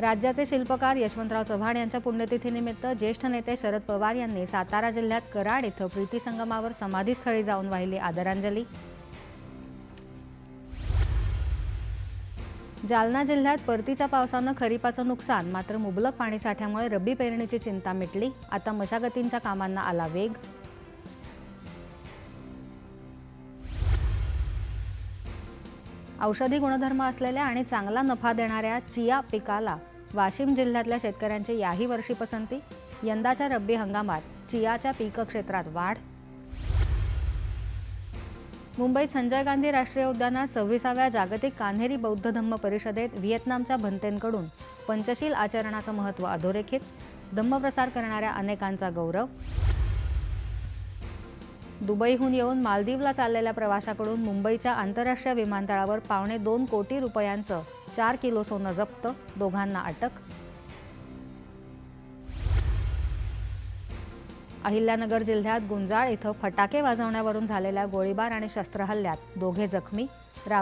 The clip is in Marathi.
राज्याचे शिल्पकार यशवंतराव चव्हाण यांच्या पुण्यतिथीनिमित्त ज्येष्ठ नेते शरद पवार यांनी सातारा जिल्ह्यात कराड इथं प्रीती संगमावर समाधीस्थळी जाऊन वाहिली आदरांजली. जालना जिल्ह्यात परतीच्या पावसानं खरीपाचं नुकसान मात्र मुबलक पाणीसाठ्यामुळे रब्बी पेरणीची चिंता मिटली. आता मशागतींच्या कामांना आला वेग. औषधी गुणधर्म असलेल्या आणि चांगला नफा देणाऱ्या चिया पिकाला वाशिम जिल्ह्यातल्या शेतकऱ्यांची याही वर्षी पसंती? यंदाच्या रब्बी हंगामात चियाच्या पीक क्षेत्रात वाढ? मुंबईत संजय गांधी राष्ट्रीय उद्यानात सव्वीसाव्या जागतिक कान्हेरी बौद्ध धम्म परिषदेत व्हिएतनामच्या भंतेंकडून पंचशील आचरणाचं महत्त्व अधोरेखित धम्मप्रसार करणाऱ्या अनेकांचा गौरव? दुबईहून येऊन मालदीवला चाललेल्या प्रवाशाकडून मुंबईच्या आंतरराष्ट्रीय विमानतळावर पावणे दोन कोटी रुपयांचं चार किलो सोनं जप्त दोघांना अटक. अहिल्यानगर जिल्ह्यात गुंजाळ इथं फटाके वाजवण्यावरून झालेल्या गोळीबार आणि शस्त्रहल्ल्यात दोघे जखमी. राहुल